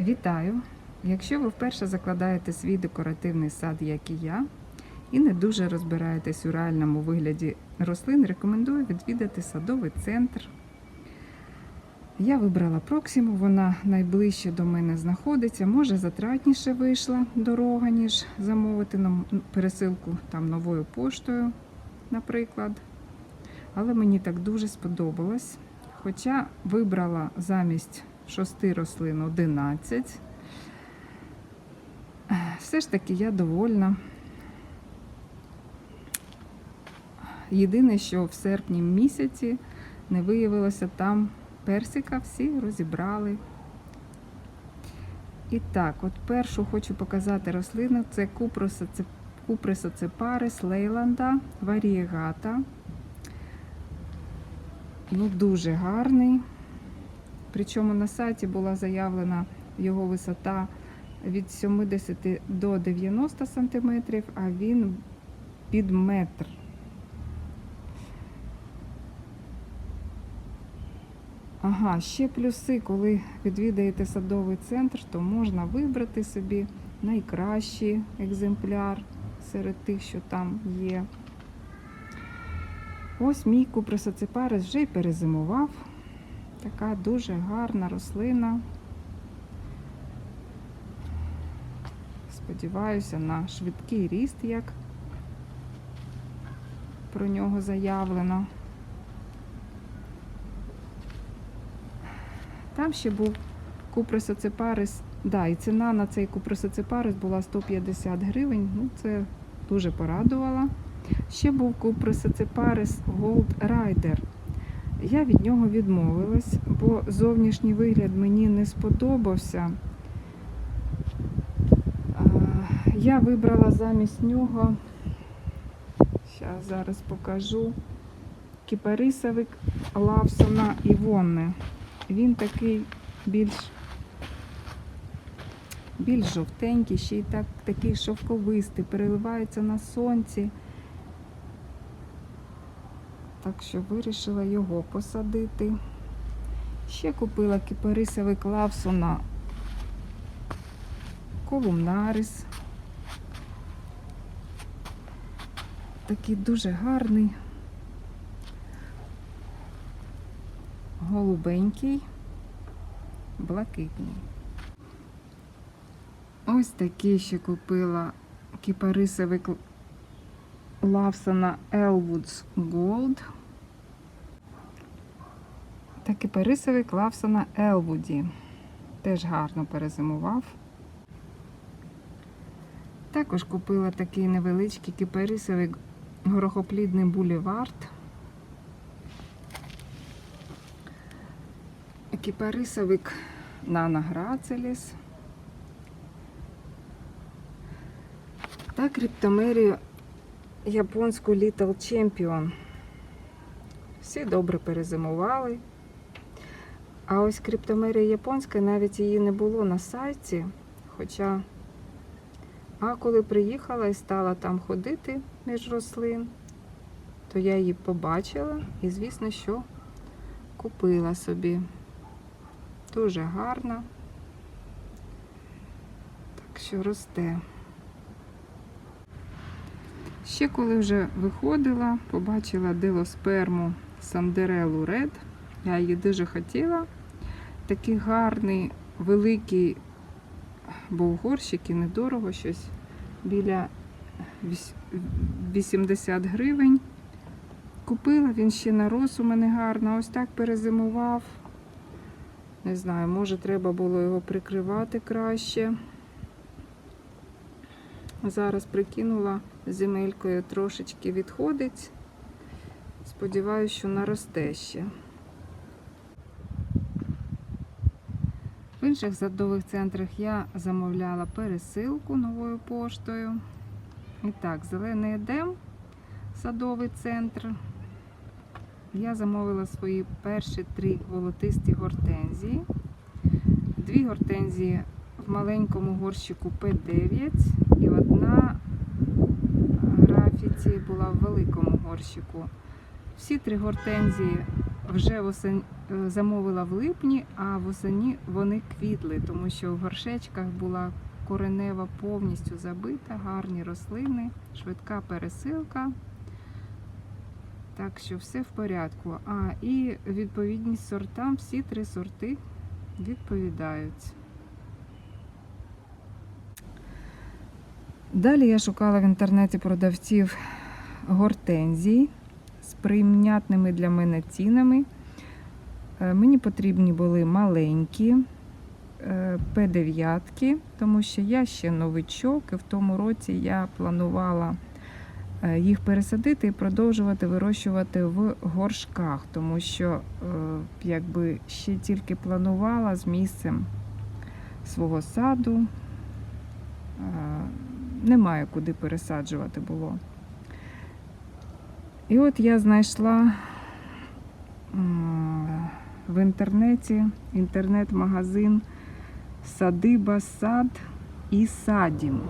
Вітаю! Якщо ви вперше закладаєте свій декоративний сад, як і я, і не дуже розбираєтесь у реальному вигляді рослин, рекомендую відвідати садовий центр. Я вибрала Проксиму, вона найближче до мене знаходиться. Може, затратніше вийшла дорога, ніж замовити нам пересилку там новою поштою, наприклад. Але мені так дуже сподобалось. Хоча вибрала замість шести рослин 11. Все ж таки я довольна. Єдине, що в серпні місяці не виявилося там персика, всі розібрали. І так, от першу хочу показати рослину. Це куприсоцепарис лейланда варієгата. Ну, дуже гарний. Причому на сайті була заявлена його висота від 70 до 90 см, а він під метр. Ага, ще плюси, коли відвідаєте садовий центр, то можна вибрати собі найкращий екземпляр серед тих, що там є. Ось мій куприсоцепарис вже й перезимував. Така дуже гарна рослина. Сподіваюся на швидкий ріст, як про нього заявлено. Там ще був куприсоцепарис. Да, і ціна на цей куприсоцепарис була 150 гривень. Ну, це дуже порадувало. Ще був куприсоцепарис Gold Rider. Я від нього відмовилась, бо зовнішній вигляд мені не сподобався. Я вибрала замість нього, зараз, зараз покажу, кіпарисовик Лавсона Івонне. Він такий більш більш жовтенький, ще й так, такий шовковистий, переливається на сонці. Так що вирішила його посадити. Ще купила кіпарисовик Лавсона колумнарис. Такий дуже гарний, голубенький, блакитний. Ось такий ще купила кіпарисовик Лавсона Elwoods Gold. Та кіпарисовик Лавсона Елвуді. Теж гарно перезимував. Також купила такий невеличкий кіпарисовий горохоплідний булівард. Кіпарисовик Нана Грацеліс. Та криптомерію японську Little Champion. Всі добре перезимували. А ось криптомерія японська, навіть її не було на сайті. Хоча, а коли приїхала і стала там ходити між рослин, то я її побачила і, звісно, що купила собі. Дуже гарна. Так що росте. Ще коли вже виходила, побачила делосперму Сандерелу Ред. Я її дуже хотіла. Такий гарний, великий був горщик і недорого, щось біля 80 гривень. Купила, він ще нарос у мене гарно, ось так перезимував. Не знаю, може треба було його прикривати краще. Зараз прикинула земелькою трошечки відходить. Сподіваюся, що наросте ще. В інших садових центрах я замовляла пересилку новою поштою. І так, зелений едем, садовий центр. Я замовила свої перші три волотисті гортензії. Дві гортензії в маленькому горщику П9 і одна графіці була в великому горщику. Всі три гортензії вже е, замовила в липні, а восені вони квітли, тому що в горшечках була коренева повністю забита, гарні рослини, швидка пересилка. Так що все в порядку. А і відповідність сортам, всі три сорти відповідають. Далі я шукала в інтернеті продавців гортензій з прийнятними для мене цінами. Е, Мені потрібні були маленькі е, П9, тому що я ще новичок, і в тому році я планувала е, їх пересадити і продовжувати вирощувати в горшках, тому що якби ще тільки планувала з місцем свого саду. Немає куди пересаджувати було. І от я знайшла в інтернеті інтернет-магазин Садиба Сад і Садім.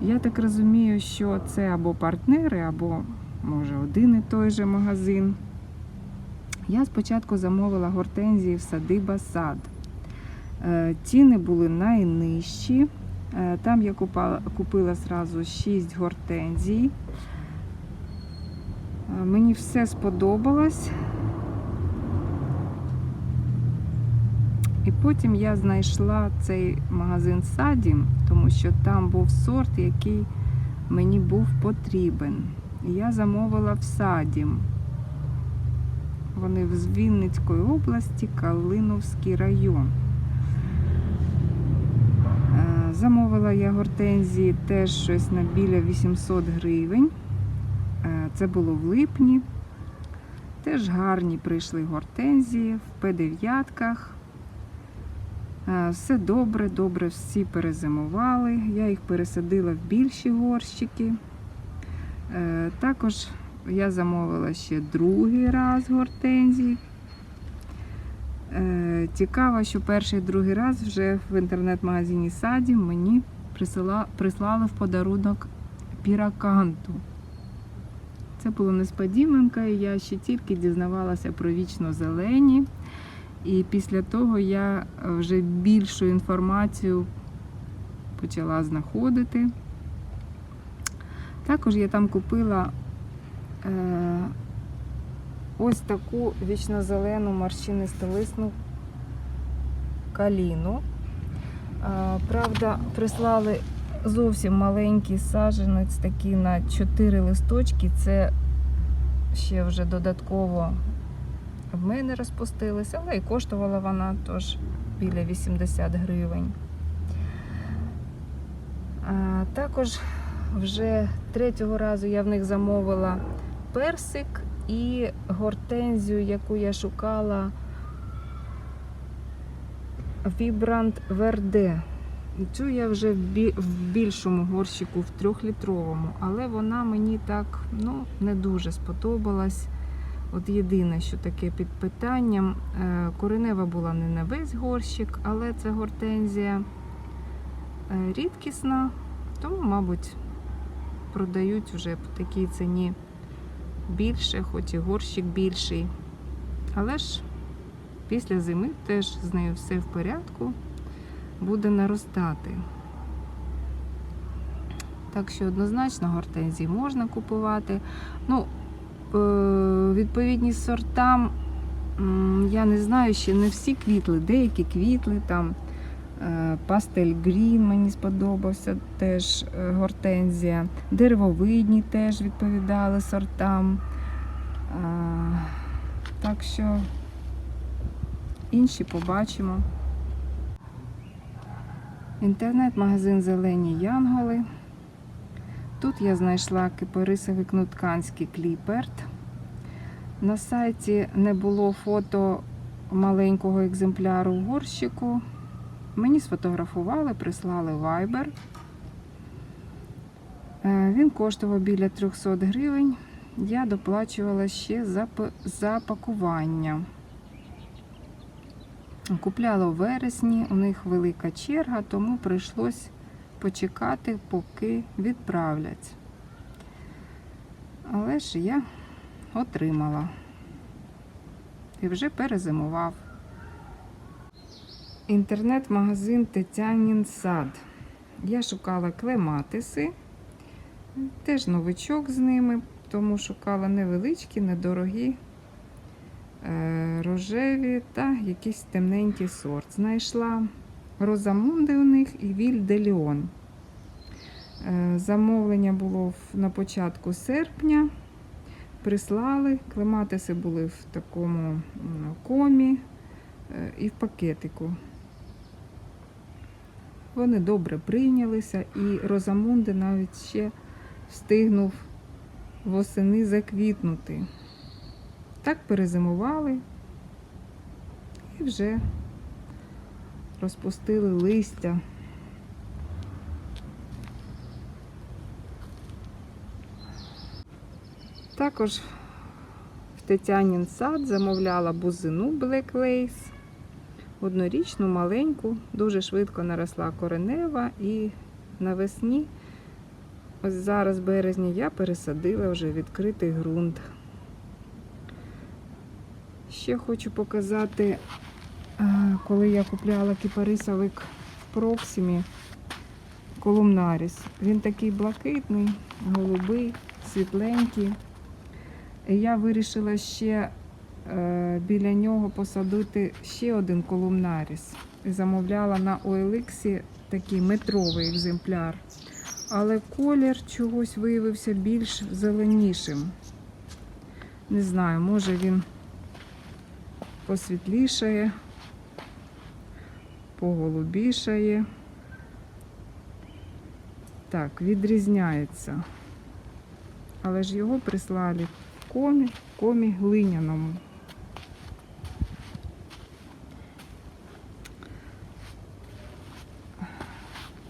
Я так розумію, що це або партнери, або, може, один і той же магазин. Я спочатку замовила гортензії в Садиба Сад. Е, Ціни були найнижчі. Е, Там я купила зразу 6 гортензій. Е, Мені все сподобалось. І потім я знайшла цей магазин Садім, тому що там був сорт, який мені був потрібен. І я замовила в Садім. Вони з Вінницької області, Калиновський район. Е, Замовила я гортензії теж щось на біля 800 гривень. Е, Це було в липні. Теж гарні прийшли гортензії в П9. Е, Все добре, добре всі перезимували. Я їх пересадила в більші горщики. Е, Також я замовила ще другий раз гортензії. Е, Цікаво, що перший і другий раз вже в інтернет-магазині Саді мені прислали в подарунок піраканту. Це було несподіванка, і я ще тільки дізнавалася про вічно зелені. І після того я вже більшу інформацію почала знаходити. Також я там купила е, ось таку вічнозелену морщинистолисну каліну. Е, правда, прислали зовсім маленький саджанець, такий на 4 листочки. Це ще вже додатково в мене розпустилися, але і коштувала вона теж біля 80 гривень. А, також вже третього разу я в них замовила персик і гортензію, яку я шукала Vibrant Verde. Цю я вже в більшому горщику, в трьохлітровому, але вона мені так ну, не дуже сподобалась. От єдине, що таке під питанням, е, коренева була не на весь горщик, але це гортензія е, рідкісна, тому, мабуть, продають вже по такій ціні більше, хоч і горщик більший. Але ж після зими теж з нею все в порядку, буде наростати. Так що однозначно гортензії можна купувати. Ну, е, відповідні сортам, я не знаю, ще не всі квітли, деякі квітли там. е, Пастель Грін мені сподобався теж е, гортензія. Деревовидні теж відповідали сортам. Так що інші побачимо. Інтернет-магазин Зелені Янголи. Тут я знайшла кипарисовий кнутканський кліперт. На сайті не було фото маленького екземпляру в горщику. Мені сфотографували, прислали. Е, Він коштував біля 300 гривень. Я доплачувала ще за пакування. Купляла у вересні, у них велика черга, тому прийшлось почекати, поки відправлять. Але ж я отримала. і вже перезимував. Інтернет-магазин Тетянін сад. Я шукала клематиси, теж новичок з ними, тому шукала невеличкі, недорогі, е, рожеві та якийсь темненький сорт. Знайшла Розамунди у них і Віль де. Е, Замовлення було на початку серпня. Прислали, клематиси були в такому комі е, і в пакетику. Вони добре прийнялися, і Розамунди навіть ще встигнув восени заквітнути. Так перезимували і вже розпустили листя. Також в Тетянін сад замовляла бузину Black Lace. Однорічну, маленьку, дуже швидко наросла коренева і навесні, ось зараз березні, я пересадила вже відкритий ґрунт. Ще хочу показати, е, коли я купляла кіпарисовик в Проксимі колумнаріс. Він такий блакитний, голубий, світленький. Я вирішила ще е, біля нього посадити ще один колумнаріс. Замовляла на OLX такий метровий екземпляр. Але колір чогось виявився більш зеленішим. Не знаю, може він посвітлішає, поголубішає. Так, відрізняється. Але ж його прислали комі, комі глиняному.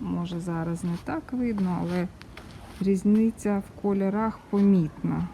Може зараз не так видно, але різниця в кольорах помітна.